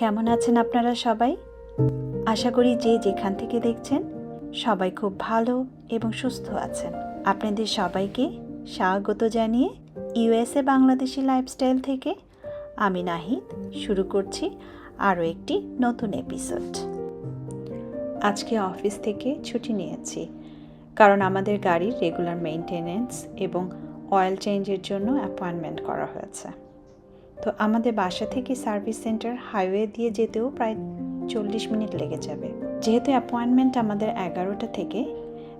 কেমন আছেন আপনারা সবাই? আশা করি যে যেখান থেকে দেখছেন, সবাই খুব ভালো এবং সুস্থ আছেন। আপনাদের সবাইকে স্বাগত জানিয়ে ইউএসএ বাংলাদেশি লাইফস্টাইল থেকে আমি নাহিদ, শুরু করছি আরও একটি নতুন এপিসোড। আজকে অফিস থেকে ছুটি নিয়েছি, কারণ আমাদের গাড়ির রেগুলার মেনটেনেন্স এবং অয়েল চেঞ্জের জন্য অ্যাপয়েন্টমেন্ট করা হয়েছে। তো আমাদের বাসা থেকে সার্ভিস সেন্টার হাইওয়ে দিয়ে যেতেও প্রায় চল্লিশ মিনিট লেগে যাবে। যেহেতু অ্যাপয়েন্টমেন্ট আমাদের এগারোটা থেকে,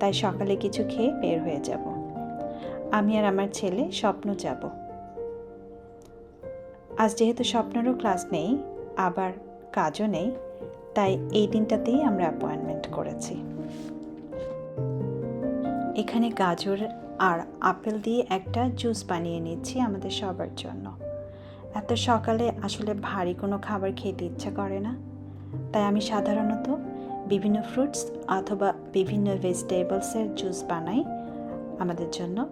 তাই সকালে কিছু খেয়ে বের হয়ে যাব। আমি আর আমার ছেলে স্বপ্ন যাব। আজ যেহেতু স্বপ্নেরও ক্লাস নেই, আবার কাজও নেই, তাই এই দিনটাতেই আমরা অ্যাপয়েন্টমেন্ট করেছি। এখানে গাজর আর আপেল দিয়ে একটা জুস বানিয়ে নিচ্ছি আমাদের সবার জন্য। এত সকালে আসলে ভারী কোনো খাবার খেতে ইচ্ছা করে না। তাই আমি সাধারণত বিভিন্ন ফ্রুটস অথবা বিভিন্ন ভেজিটেবলসের জুস বানাই আমাদের জন্য।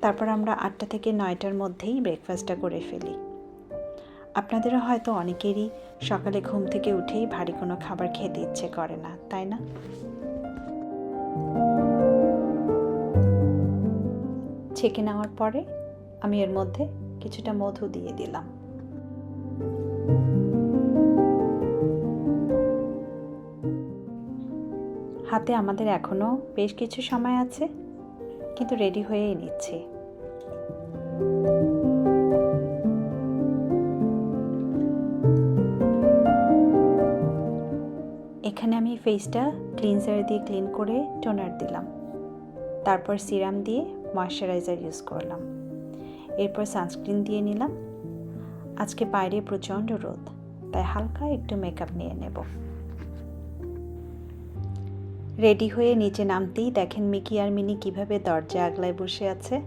তারপর আমরা আটটা থেকে নয়টার মধ্যেই ব্রেকফাস্টটা করে ফেলি। আপনাদেরও হয়তো অনেকেরই সকালে ঘুম থেকে উঠেই ভারী কোনো খাবার খেতে ইচ্ছে করে না, তাই না? ছেঁকে নেওয়ার পরে আমি এর মধ্যে কিছুটা মধু দিয়ে দিলাম। হাতে আমাদের এখনও বেশ কিছু সময় আছে, কিন্তু রেডি হয়েই নিচ্ছি। এখানে আমি ফেসটা ক্লিনজার দিয়ে ক্লিন করে টোনার দিলাম। তারপর সিরাম দিয়ে ময়শ্চারাইজার ইউজ করলাম। এরপর সানস্ক্রিন দিয়ে নিলাম। আজকে বাইরে প্রচণ্ড রোদ, তাই হালকা একটু মেকআপ নিয়ে নেব। রেডি হয়ে নিচে নামতেই দেখেন মিকি আর মিনি কীভাবে দরজা আগলায় বসে আছে।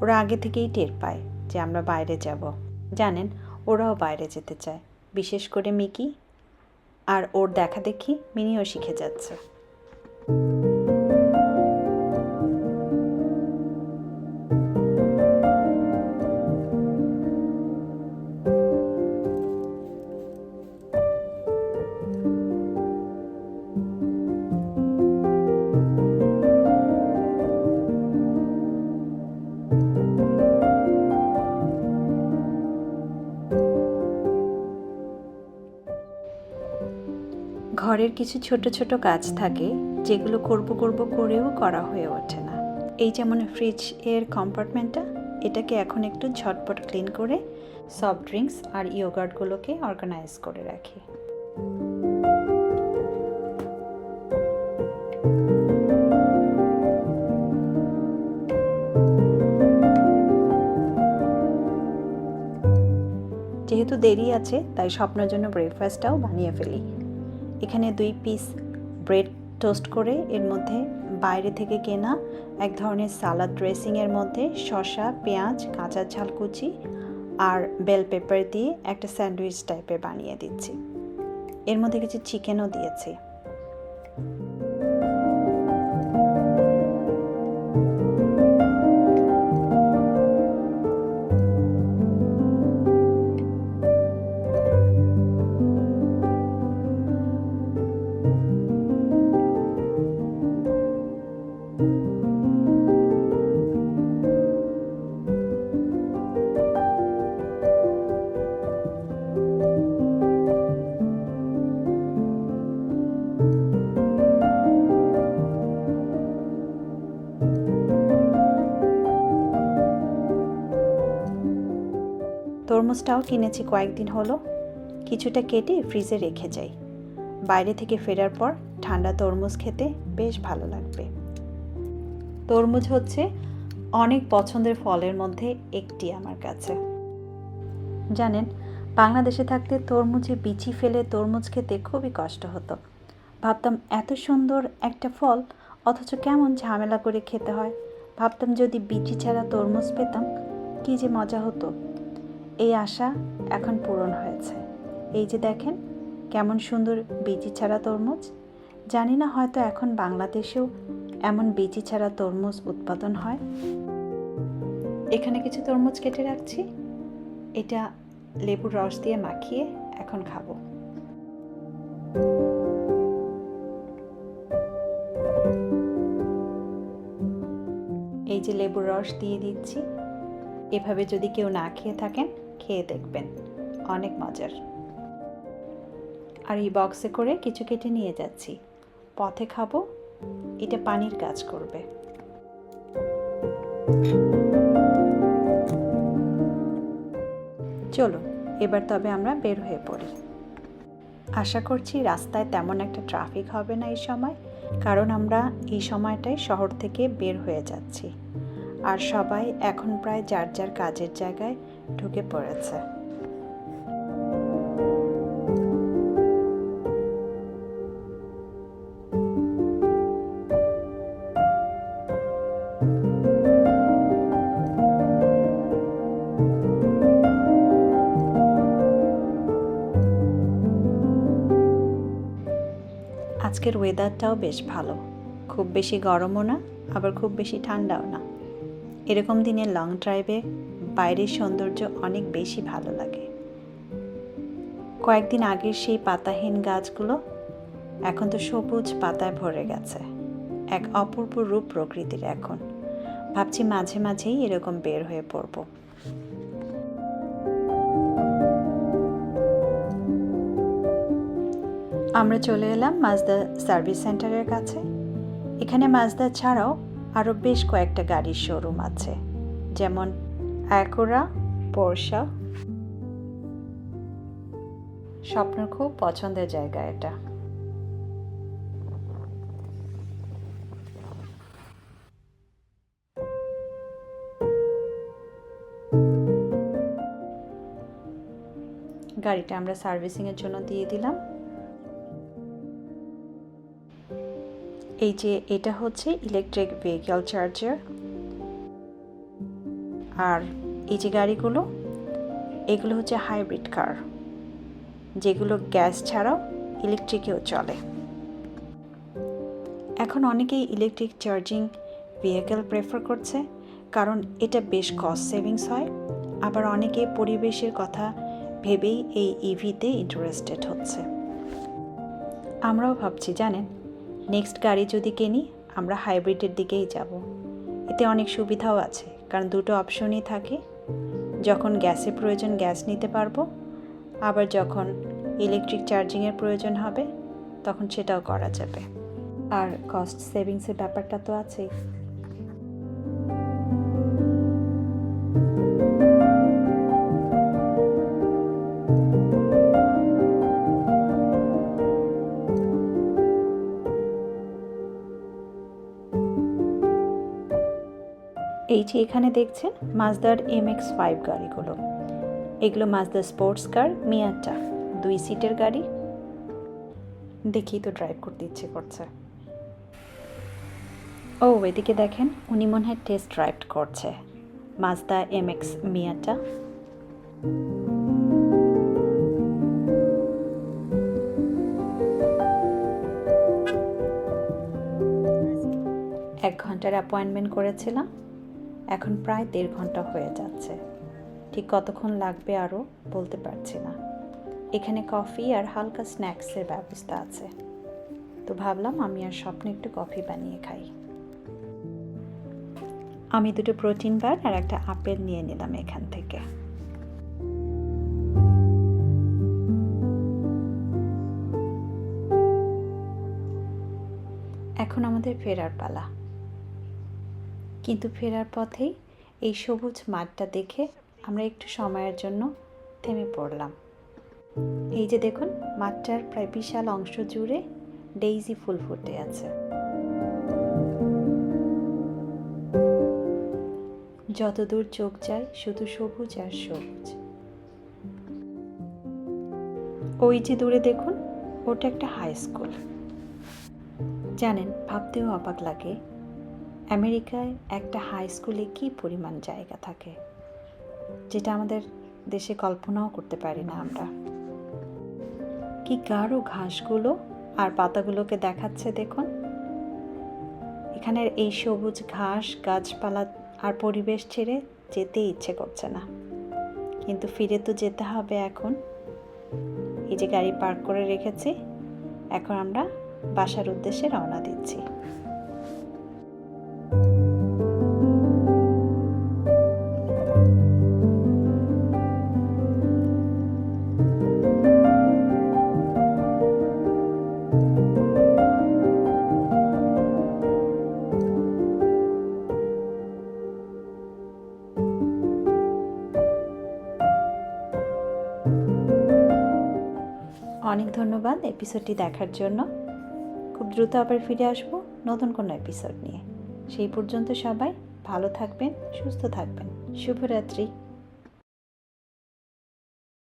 ওরা আগে থেকেই টের পায় যে আমরা বাইরে যাব। জানেন, ওরাও বাইরে যেতে চায়, বিশেষ করে মিকি। আর ওর দেখা দেখি মিনিও শিখে যাচ্ছে। ঘরের কিছু ছোট ছোট কাজ থাকে, যেগুলো করব করব করেও করা হয়ে ওঠে না। এই যেমন ফ্রিজ এর কম্পার্টমেন্টটা এটাকে এখন একটু ঝটপট ক্লিন করে সফট ড্রিঙ্কস আর ইয়োগার্টগুলোকে অর্গানাইজ করে রাখি। যেহেতু দেরি আছে, তাই স্বপ্নের জন্য ব্রেকফাস্টটাও বানিয়ে ফেলি। এখানে দুই পিস ব্রেড টোস্ট করে এর মধ্যে বাইরে থেকে কেনা এক ধরনের সালাদ ড্রেসিংয়ের মধ্যে শসা, পেঁয়াজ, কাঁচা ঝাল কুচি আর বেল পেপার দিয়ে একটা স্যান্ডউইচ টাইপের বানিয়ে দিচ্ছি। এর মধ্যে কিছু চিকেনও দিয়েছি। তরমুজটাও কিনেছি কয়েকদিন হলো। কিছুটা কেটে ফ্রিজে রেখে যাই। বাইরে থেকে ফেরার পর ঠান্ডা তরমুজ খেতে বেশ ভালো লাগবে। তরমুজ হচ্ছে অনেক পছন্দের ফলের মধ্যে একটি আমার কাছে। জানেন, বাংলাদেশে থাকতে তরমুজে বিচি ফেলে তরমুজ খেতে খুবই কষ্ট হতো। ভাবতাম, এত সুন্দর একটা ফল, অথচ কেমন ঝামেলা করে খেতে হয়? ভাবতাম, যদি বিচি ছাড়া তরমুজ পেতাম, কী যে মজা হতো। এই আশা এখন পূরণ হয়েছে। এই যে দেখেন, কেমন সুন্দর বিচি ছাড়া তরমুজ। জানি না হয়তো এখন বাংলাদেশেও এমন বিচি ছাড়া তরমুজ উৎপাদন হয়। এখানে কিছু তরমুজ কেটে রাখছি। এটা লেবুর রস দিয়ে মাখিয়ে এখন খাব। এই যে লেবুর রস দিয়ে দিচ্ছি। এভাবে যদি কেউ না খেয়ে থাকেন খেয়ে দেখবেন। অনেক মজার। আর এই বক্সে করে কিছু কেটে নিয়ে যাচ্ছি। পথে খাব, এটা পানির কাজ করবে। চলো, এবার তবে আমরা বের হয়ে পড়ি। আশা করছি রাস্তায় তেমন একটা ট্রাফিক হবে না এই সময়, কারণ আমরা এই সময়টাই শহর থেকে বের হয়ে যাচ্ছি। আর সবাই এখন প্রায় যার যার কাজের জায়গায় ঢুকে পড়েছে। আজকের ওয়েদারটাও বেশ ভালো। খুব বেশি গরমও না, আবার খুব বেশি ঠান্ডাও না। এরকম দিনে লং ড্রাইভে বাইরের সৌন্দর্য অনেক বেশি ভালো লাগে। কয়েকদিন আগের সেই পাতাহীন গাছগুলো এখন তো সবুজ পাতায় ভরে গেছে, এক অপূর্ব রূপ প্রকৃতির এখন। ভাবছি মাঝে মাঝেই এরকম বের হয়ে পড়ব। আমরা চলে এলাম মাজদা সার্ভিস সেন্টারের কাছে। এখানে মাজদা ছাড়াও আরও বেশ কয়েকটা গাড়ির শোরুম আছে। যেমন অ্যাকোরা পোরশা স্বপ্নের খুব পছন্দের জায়গা এটা। গাড়িটা আমরা সার্ভিসিংয়ের জন্য দিয়ে দিলাম। এই যে এটা হচ্ছে ইলেকট্রিক ভেহিক্যাল চার্জার আর এই যে গাড়িগুলো, এগুলো হচ্ছে হাইব্রিড কার যেগুলো গ্যাস ছাড়াও ইলেকট্রিকেও চলে। এখন অনেকেই ইলেকট্রিক চার্জিং ভেহিক্যাল প্রেফার করছে, কারণ এটা বেশ কস্ট সেভিংস হয়। আবার অনেকে পরিবেশের কথা ভেবেই এই ইভিতে ইন্টারেস্টেড হচ্ছে। আমরাও ভাবছি, জানেন? নেক্সট গাড়ি যদি কিনি, আমরা হাইব্রিডের দিকেই যাব। এতে অনেক সুবিধাও আছে, কারণ দুটো অপশনই থাকে। যখন গ্যাসের প্রয়োজন গ্যাস নিতে পারব, আবার যখন ইলেকট্রিক চার্জিংয়ের প্রয়োজন হবে, তখন সেটাও করা যাবে। আর কস্ট সেভিংসের ব্যাপারটা তো আছেই। এই যে এখানে দেখছেন মাজদার এম এক্স ফাইভ গাড়িগুলো। এগুলো মাজদার স্পোর্টস কার মিয়াটা দুই সিটের গাড়ি। দেখি তো ড্রাইভ করতে ইচ্ছে করছে। ও, এদিকে দেখেন উনি মনে হয় টেস্ট ড্রাইভ করছে। মাজদা এম এক্স মিয়াটা এক ঘণ্টার অ্যাপয়েন্টমেন্ট করেছিলাম। এখন প্রায় দেড় ঘণ্টা হয়ে যাচ্ছে। ঠিক কতক্ষণ লাগবে আরও বলতে পারছি না। এখানে কফি আর হালকা স্ন্যাক্সের ব্যবস্থা আছে। তো ভাবলাম আমি আর স্বপ্নে একটু কফি বানিয়ে খাই। আমি দুটো প্রোটিন বার আর একটা আপেল নিয়ে নিলাম এখান থেকে। এখন আমাদের ফেরার পালা। কিন্তু ফেরার পথেই এই সবুজ মাঠটা দেখে আমরা একটু সময়ের জন্য থেমে পড়লাম। এই যে দেখুন, মাঠটার প্রায় বিশাল অংশ জুড়ে ডেইজি ফুল ফুটে আছে। যতদূর চোখ যায়, শুধু সবুজ আর সবুজ। ওই যে দূরে দেখুন, ওটা একটা হাই স্কুল জানেন, ভাবতেও অবাক লাগে আমেরিকায় একটা হাই স্কুলে কী পরিমাণ জায়গা থাকে? যেটা আমাদের দেশে কল্পনাও করতে পারি না আমরা। কি গাঢ় ঘাসগুলো আর পাতাগুলোকে দেখাচ্ছে দেখুন? এখানের এই সবুজ ঘাস, গাছপালা আর পরিবেশ ছেড়ে যেতে ইচ্ছে করছে না। কিন্তু ফিরে তো যেতে হবে এখন। এই যে গাড়ি পার্ক করে রেখেছি, এখন আমরা বাসার উদ্দেশ্যে রওনা দিচ্ছি। অনেক ধন্যবাদ এপিসোডটি দেখার জন্য। খুব দ্রুত আবার ফিরে আসব নতুন কোনো এপিসোড নিয়ে। সেই পর্যন্ত সবাই ভালো থাকবেন, সুস্থ থাকবেন। শুভরাত্রি।